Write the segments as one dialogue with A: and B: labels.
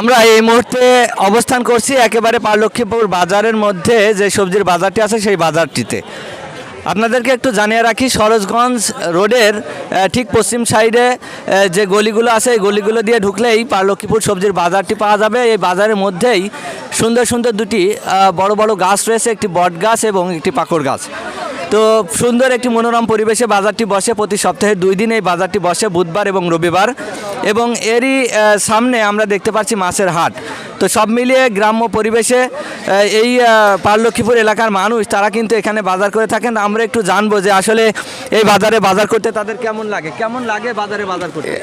A: আমরা এই মুহূর্তে অবস্থান করছি একেবারে পারলক্ষীপুর বাজারের মধ্যে যে সবজির বাজারটি আছে সেই বাজারটিতে। আপনাদেরকে একটু জানিয়ে রাখি, সরোজগঞ্জ রোডের ঠিক পশ্চিম সাইডে যে গলিগুলো আছে এই গলিগুলো দিয়ে ঢুকলেই পারলক্ষীপুর সবজির বাজারটি পাওয়া যাবে। এই বাজারের মধ্যেই সুন্দর সুন্দর দুটি বড় বড় গাছ রয়েছে, একটি বট গাছ এবং একটি পাকড় গাছ। তো সুন্দর একটি মনোরম পরিবেশে বাজারটি বসে। প্রতি সপ্তাহে দুই দিন এই বাজারটি বসে, বুধবার এবং রবিবার। এবং এরই সামনে আমরা দেখতে পাচ্ছি মাছের হাট। তো সব মিলিয়ে গ্রাম্য পরিবেশে এই পারলক্ষীপুর এলাকার মানুষ, তারা কিন্তু এখানে বাজার করে থাকেন। আমরা একটু জানব যে আসলে এই বাজারে বাজার করতে তাদের কেমন লাগে? কেমন লাগে বাজারে বাজার করতে?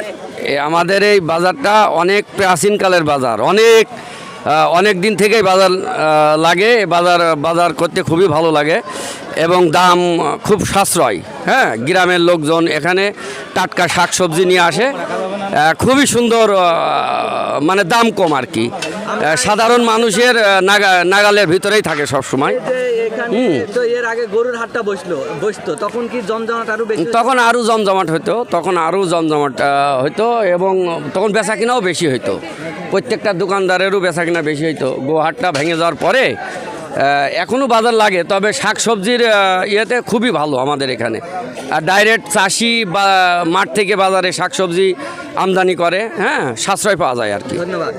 B: আমাদের এই বাজারটা অনেক প্রাচীনকালের বাজার। অনেক অনেক দিন থেকেই বাজার লাগে, বাজার বাজার করতে খুবই ভালো লাগে এবং দাম খুব সাশ্রয়। হ্যাঁ গ্রামের লোকজন এখানে টাটকা শাক সবজি নিয়ে আসে। খুবই সুন্দর মানে দাম কম আর কি। সাধারণ মানুষের নাগা, নাগালের ভিতরেই থাকে সব সময়
A: এখানে তো এর আগে গরুর হাটটা বসল বসতো। তখন কি জমজমাট আরও বেশি
B: তখন আরও জমজমাট হইতো তখন আরও জমজমাট হইতো হতো এবং তখন বেচা কিনাও বেশি হইতো। প্রত্যেকটা দোকানদারেরও বেচা কিনা বেশি হতো গোহাটটা ভেঙে যাওয়ার পরে এখনও বাজার লাগে তবে শাক সবজির ইয়েতে খুবই ভালো আমাদের এখানে। আর ডাইরেক্ট চাষি বা মাঠ থেকে বাজারে শাক সবজি আমদানি করে হ্যাঁ সাশ্রয় পাওয়া যায় আর কি।
A: ধন্যবাদ।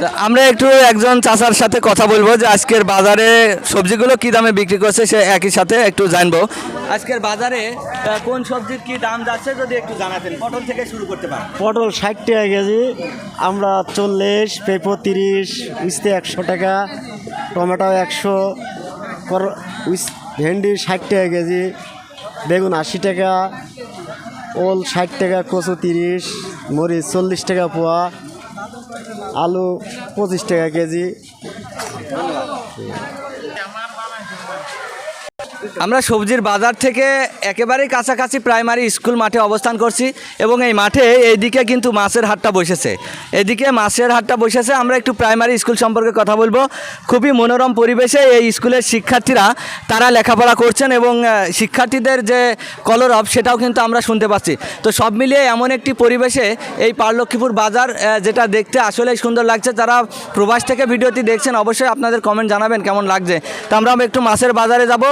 A: তা আমরা একটু একজন চাষার সাথে কথা বলব যে আজকের বাজারে সবজিগুলো কি দামে বিক্রি করছে সে একই সাথে একটু জানব। আজকের বাজারে কোন সবজির কি দাম যাচ্ছে যদি একটু জানাতেন পটল থেকে শুরু করতে পারেন।
C: পটল ষাট টাকা কেজি আমরা চল্লিশ পেঁপো তিরিশ উস্তে একশো টাকা টমেটো একশো ভেন্ডি ষাট টাকা কেজি, বেগুন আশি টাকা, ওল ষাট টাকা, কচু তিরিশ, মরিচ চল্লিশ টাকা পোয়া, আলু পঁচিশ টাকা কেজি।
A: আমরা সবজির বাজার থেকে একেবারেই কাছাকাছি প্রাইমারি স্কুল মাঠে অবস্থান করছি এবং এই মাঠে এইদিকে কিন্তু মাছের হাটটা বসেছে। এদিকে মাছের হাটটা বসেছে, আমরা একটু প্রাইমারি স্কুল সম্পর্কে কথা বলব। খুবই মনোরম পরিবেশে এই স্কুলের শিক্ষার্থীরা তারা লেখাপড়া করছেন এবং শিক্ষার্থীদের যে কলরব সেটাও কিন্তু আমরা শুনতে পাচ্ছি। তো সব মিলিয়ে এমন একটি পরিবেশে এই পারলক্ষীপুর বাজার যেটা দেখতে আসলেই সুন্দর লাগছে। যারা প্রবাস থেকে ভিডিওটি দেখছেন, অবশ্যই আপনাদের কমেন্ট জানাবেন কেমন লাগছে। তো আমরা একটু মাছের বাজারে যাব।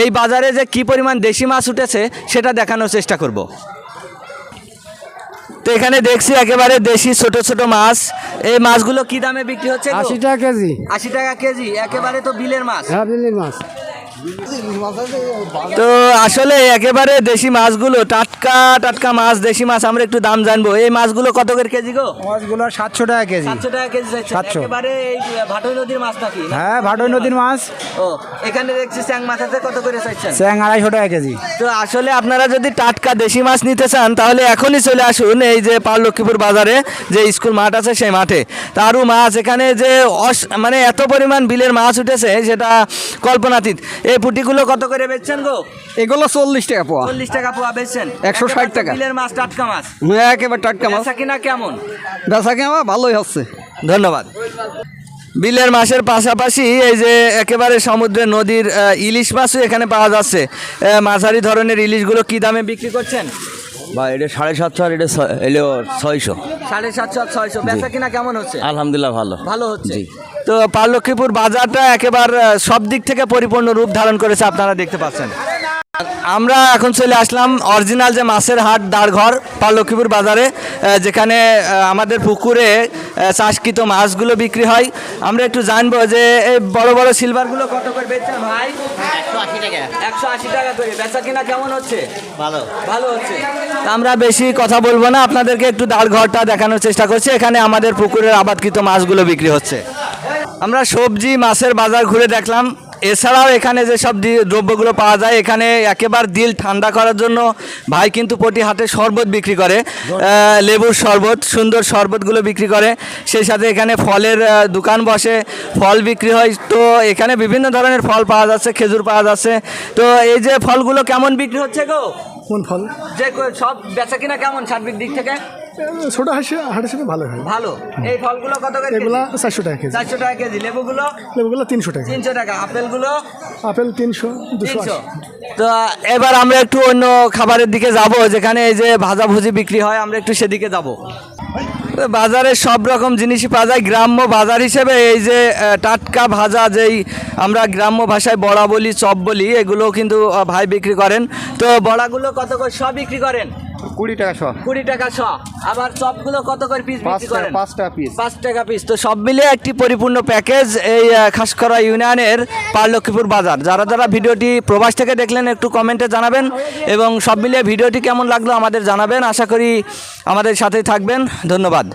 A: এই বাজারে যে কি পরিমাণ দেশি মাছ উঠেছে সেটা দেখানোর চেষ্টা করব। তো এখানে দেখছি একেবারে দেশি ছোট ছোট মাছ। এই মাছগুলো কি দামে বিক্রি হচ্ছে
C: আশি টাকা কেজি।
A: আশি টাকা কেজি একেবারে তো বিলের মাছ।
C: হ্যাঁ বিলের মাছ।
A: তো আসলে একেবারে দেশি মাছগুলো টাটকা টাটকা মাছ দেশি মাছ আমরা একটু দাম জানব। এই মাছগুলো কত করে কেজি গো?
C: মাছগুলো সাতশো টাকা কেজি।
A: সাতশো টাকা কেজি চাইছেন।
C: 700
A: একেবারে এই ভাটই নদীর মাছ নাকি?
C: হ্যাঁ ভাটই নদীর মাছ।
A: ও এখানে দেখছি চ্যাং মাছ আছে কত করে চাইছেন?
C: স্যাং আড়াইশো টাকা কেজি।
A: তো আসলে আপনারা যদি টাটকা দেশি মাছ নিতে চান তাহলে এখনই চলে আসুন এই যে পার লক্ষ্মীপুর বাজারে যে স্কুল মাঠ আছে সেই মাঠে। তারও মাছ এখানে যে মানে এত পরিমাণ বিলের মাছ উঠেছে সেটা কল্পনাতীত। এই পুটিগুলো কত করে বেচছেন গো?
B: এগুলো চল্লিশ টাকা পোয়া।
A: চল্লিশ টাকা পোয়া বেচছেন। একশো ষাট
B: টাকা।
A: বিলের মাছ টাটকা মাছ।
B: একেবারে টাটকা
A: মাছ। কিনা কেমন?
B: বেচা কেমন ভালোই হচ্ছে।
A: ধন্যবাদ। বিলের মাছের পাশাপাশি এই যে একেবারে সমুদ্রে নদীর ইলিশ মাছও এখানে পাওয়া যাচ্ছে। মাঝারি ধরনের ইলিশগুলো কি দামে বিক্রি করছেন?
D: বা এটা সাড়ে সাতশো আর এটা এলো ছয়শো।
A: সাড়ে সাতশো আর ছয়শো। বেচা কিনা কেমন হচ্ছে?
D: আলহামদুলিল্লাহ ভালো।
A: ভালো হচ্ছে? তো পার্লক্ষীপুর বাজারটা একেবারে সব দিক থেকে পরিপূর্ণ রূপ ধারণ করেছে আপনারা দেখতে পাচ্ছেন। আমরা এখন চলে আসলাম অরিজিনাল যে মাছের হাট দাঁড়ঘর পারলক্ষীপুর বাজারে যেখানে আমাদের পুকুরে চাষকৃত মাছগুলো বিক্রি হয়। আমরা একটু জানব যে এই বড় বড় সিলভারগুলো কত করে বেচছেন ভাই একশো আশি টাকা। করে। বেচা কিনা কেমন হচ্ছে? ভালো। ভালো হচ্ছে। আমরা বেশি কথা বলব না আপনাদেরকে একটু দাঁড় ঘরটা দেখানোর চেষ্টা করছি। এখানে আমাদের পুকুরের আবাদকৃত মাছগুলো বিক্রি হচ্ছে। আমরা সবজি মাছের বাজার ঘুরে দেখলাম। এছাড়াও এখানে যে সব দ্রব্যগুলো পাওয়া যায় এখানে একেবারে দিল ঠান্ডা করার জন্য ভাই কিন্তু প্রতি হাটে শরবত বিক্রি করে। লেবুর শরবত সুন্দর শরবতগুলো বিক্রি করে। সেই সাথে এখানে ফলের দোকান বসে ফল বিক্রি হয়। তো এখানে বিভিন্ন ধরনের ফল পাওয়া যাচ্ছে খেজুর পাওয়া যাচ্ছে। তো এই যে ফলগুলো কেমন বিক্রি হচ্ছে গো?
C: কোন ফল?
A: যে সব বেচা কিনা কেমন সার্বিক দিক থেকে?
C: ছোটো হাসি হাটের সাথে ভালো হয়।
A: ভালো। এই ফলগুলো কত করে
C: এগুলা চারশো টাকা কেজি।
A: চারশো টাকা কেজি। লেবুগুলো?
C: লেবুগুলো তিনশো টাকা।
A: তিনশো টাকা। আপেলগুলো?
C: আপেল তিনশো দুশো
A: তো এবার আমরা একটু অন্য খাবারের দিকে যাব যেখানে এই যে ভাজাভুজি বিক্রি হয় আমরা একটু সেদিকে যাব। বাজারে সব রকম জিনিসই পাওয়া যায়। গ্রাম্য বাজার হিসেবে এই যে টাটকা ভাজা যেই আমরা গ্রাম্য ভাষায় বড়া বলি চপ বলি এগুলো কিন্তু ভাই বিক্রি করেন। তো বড়াগুলো কত করে? সব বিক্রি করেন?
C: কুড়ি টাকা শ।
A: কুড়ি টাকা শ। আবার চপগুলো কত করে পিস বিক্রি করেন?
C: পাঁচ টাকা পিস
A: পাঁচ টাকা পিস তো সব মিলিয়ে একটি পরিপূর্ণ প্যাকেজ এই খাসকরা ইউনিয়নের পারলক্ষীপুর বাজার। যারা যারা ভিডিওটি প্রবাস থেকে দেখলেন একটু কমেন্টে জানাবেন এবং সব মিলিয়ে ভিডিওটি কেমন লাগল আমাদের জানাবেন। আশা করি আমাদের সাথেই থাকবেন। ধন্যবাদ।